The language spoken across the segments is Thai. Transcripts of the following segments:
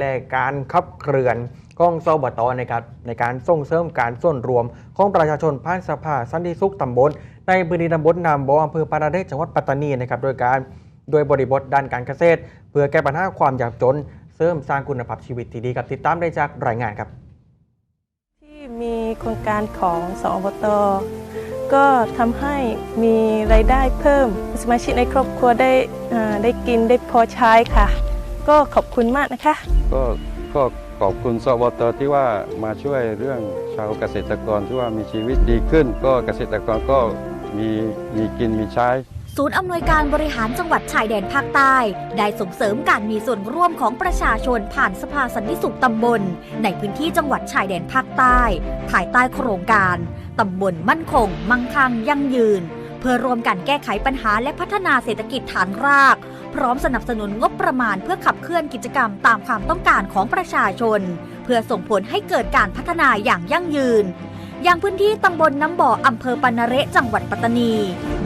และการขับเคลื่อนของสบตในการในการส่งเสริมการส่วนรวม ของประชาชนผ่านสภาสันติสุขตำบล ในพื้นที่ตำบลนามบออำเภอปาราเดชจังหวัดปัตตานีนะครับโดยการโดยบริบทด้านการเกษตร เพื่อแก้ปัญหาความยากจน เสริมสร้างคุณภาพชีวิตที่ดีครับติดตามได้จากรายงานครับ ที่มีโครงการของสอบตก็ทำให้มีรายได้เพิ่ม สมาชิกในครอบครัวได้ได้กินได้พอใช้ค่ะ ก็ขอบคุณมากนะคะ ก็ก็ขอบคุณสวตที่ว่ามาช่วยเรื่องชาวเกษตรกรที่ว่ามีชีวิตดีขึ้น ก็เกษตรกรก็มีมีกินมีใช้ศูนย์อำนวยการบริหารจังหวัดชายแดนภาคใต้ ได้ส่งเสริมการมีส่วนร่วมของประชาชนผ่านสภาสันติสุขตำบล ในพื้นที่จังหวัดชายแดนภาคใต้ ภายใต้โครงการตำบลมั่นคง มั่งคั่งยั่งยืน เพื่อรวมกันแก้ไขปัญหาและพัฒนาเศรษฐกิจฐานราก พร้อมสนับสนุนงบประมาณเพื่อขับเคลื่อนกิจกรรมตามความต้องการของประชาชน เพื่อส่งผลให้เกิดการพัฒนาอย่างยั่งยืน อย่างพื้นที่ตำบลน้ำบ่ออำเภอปานาเระจังหวัดปัตตานี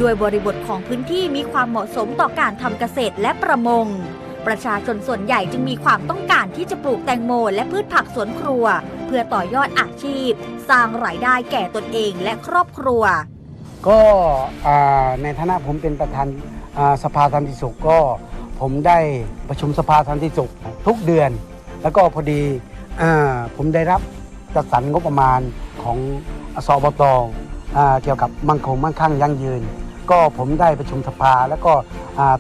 ด้วยบริบทของพื้นที่มีความเหมาะสมต่อการทำเกษตรและประมง ประชาชนส่วนใหญ่จึงมีความต้องการที่จะปลูกแตงโมและพืชผักสวนครัว เพื่อต่อยอดอาชีพ สร้างรายได้แก่ตนเองและครอบครัว ก็อ่าในฐานะผมเป็นประธาน สภาสันติสุขก็ผมได้ประชุมสภาสันติสุขทุกเดือน แล้วก็พอดีอผมได้รับจัดสรรงบประมาณของสอบตเกี่ยวกับมั่งคงมั่งคั่งยั่งยืน ก็ผมได้ประชุมสภาแล้วก็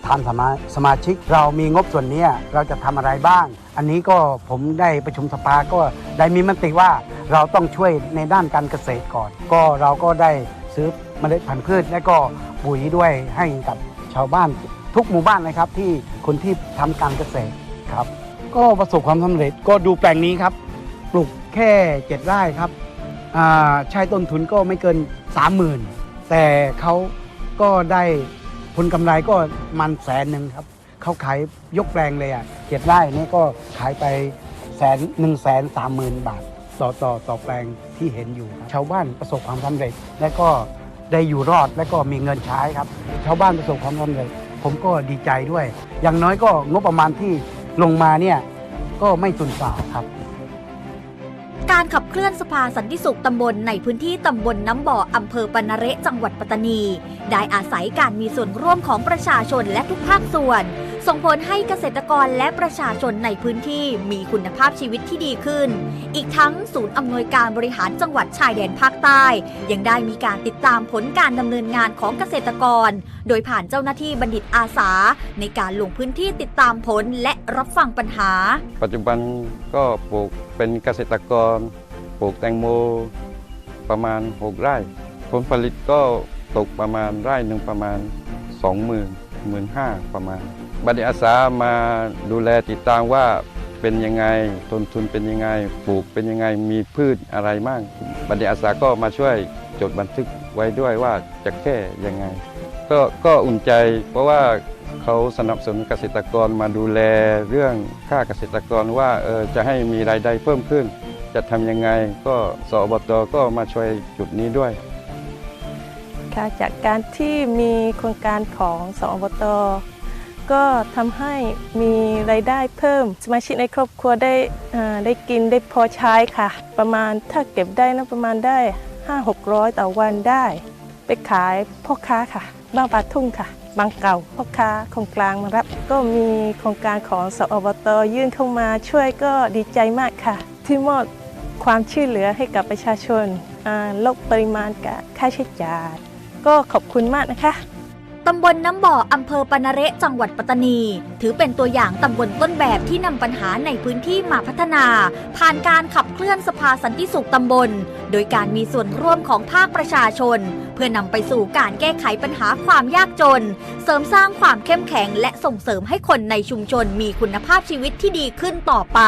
ทานสมาสมาชิก เรามีงบส่วนนี้เราจะทำอะไรบ้าง อันนี้ก็ผมได้ประชุมสภาก็ได้มีมติว่าเราต้องช่วยในด้านการเกษตรก่อน ก็เราก็ได้ซื้อเมล็ดพันธุ์พืชและก็ปุ๋ยด้วยให้กับ ชาวบ้านทุกหมู่บ้านนะครับ ที่คนที่ทำการเกษตรครับ ก็ประสบความสำเร็จก็ดูแปลงนี้ครับ ปลูกแค่เจ็ดไร่ครับอ่าใช้ต้นทุนก็ไม่เกิน 30,000 แต่เขาก็ได้ผลกำไรก็มันแสนหนึ่งครับเขาขายยกแปลงเลยอะเจ็ดไร่นี่ก็ขายไปแสนหนึ่งแสนสามหมื่นบาท ต่อต่อต่อแปลงที่เห็นอยู่ครับชาวบ้านประสบความสำเร็จ และก็ ได้อยู่รอดและก็มีเงินใช้ครับ ชาวบ้านประสบความสำเร็จผมก็ดีใจด้วย อย่างน้อยก็งบประมาณที่ลงมาเนี่ยก็ไม่สูญเปล่าครับ การขับเคลื่อนสภาสันติสุขตำบลในพื้นที่ตำบลน้ำบ่ออำเภอปนเระจังหวัดปัตตานี ได้อาศัยการมีส่วนร่วมของประชาชนและทุกภาคส่วน ส่งผลให้เกษตรกรและประชาชนในพื้นที่มีคุณภาพชีวิตที่ดีขึ้น อีกทั้งศูนย์อำนวยการบริหารจังหวัดชายแดนภาคใต้ ยังได้มีการติดตามผลการดำเนินงานของเกษตรกร โดยผ่านเจ้าหน้าที่บัณฑิตอาสา ในการลงพื้นที่ติดตามผลและรับฟังปัญหา ปัจจุบันก็ปลูกเป็นเกษตรกร ปลูกแตงโมประมาณ 6 ไร่ ผลผลิตก็ตกประมาณไร่หนึ่งประมาณ 20,000 15,000ประมาณ บัณฑิตอาสามาดูแลติดตามว่าเป็นยังไงต้นทุนเป็นยังไงปลูกเป็นยังไงมีพืชอะไรมั่งบัณฑิตอาสาก็มาช่วยจดบันทึกไว้ด้วยว่าจะแก้ยังไง ก็ก็อุ่นใจเพราะว่าเขาสนับสนุนเกษตรกรมาดูแลเรื่องค่าเกษตรกรว่าเออจะให้มีรายได้เพิ่มขึ้น จะทำยังไงก็สอบตก็มาช่วยจุดนี้ด้วยค่ะจากการที่มีโครงการของสอบต ก็ทำให้มีรายได้เพิ่ม สมาชิกในครอบครัวได้ได้กินได้พอใช้ค่ะ ประมาณถ้าเก็บได้นะประมาณได้ 5 600 ต่อวันได้ ไปขายพ่อค้าค่ะบางปลาทุ่งค่ะ บางเก่าพ่อค้าของกลางมารับ ก็มีโครงการของสอบตยื่นเข้ามาช่วยก็ดีใจมากค่ะ ที่มอบความช่วยเหลือให้กับประชาชนลดปริมาณการค่าใช้จ่ายก็ขอบคุณมากนะคะ ตำบลน้ำบ่ออำเภอปนเระจังหวัดปัตตานี ถือเป็นตัวอย่างตำบลต้นแบบที่นำปัญหาในพื้นที่มาพัฒนา ผ่านการขับเคลื่อนสภาสันติสุขตำบล โดยการมีส่วนร่วมของภาคประชาชน เพื่อนำไปสู่การแก้ไขปัญหาความยากจน เสริมสร้างความเข้มแข็งและส่งเสริมให้คนในชุมชนมีคุณภาพชีวิตที่ดีขึ้นต่อไป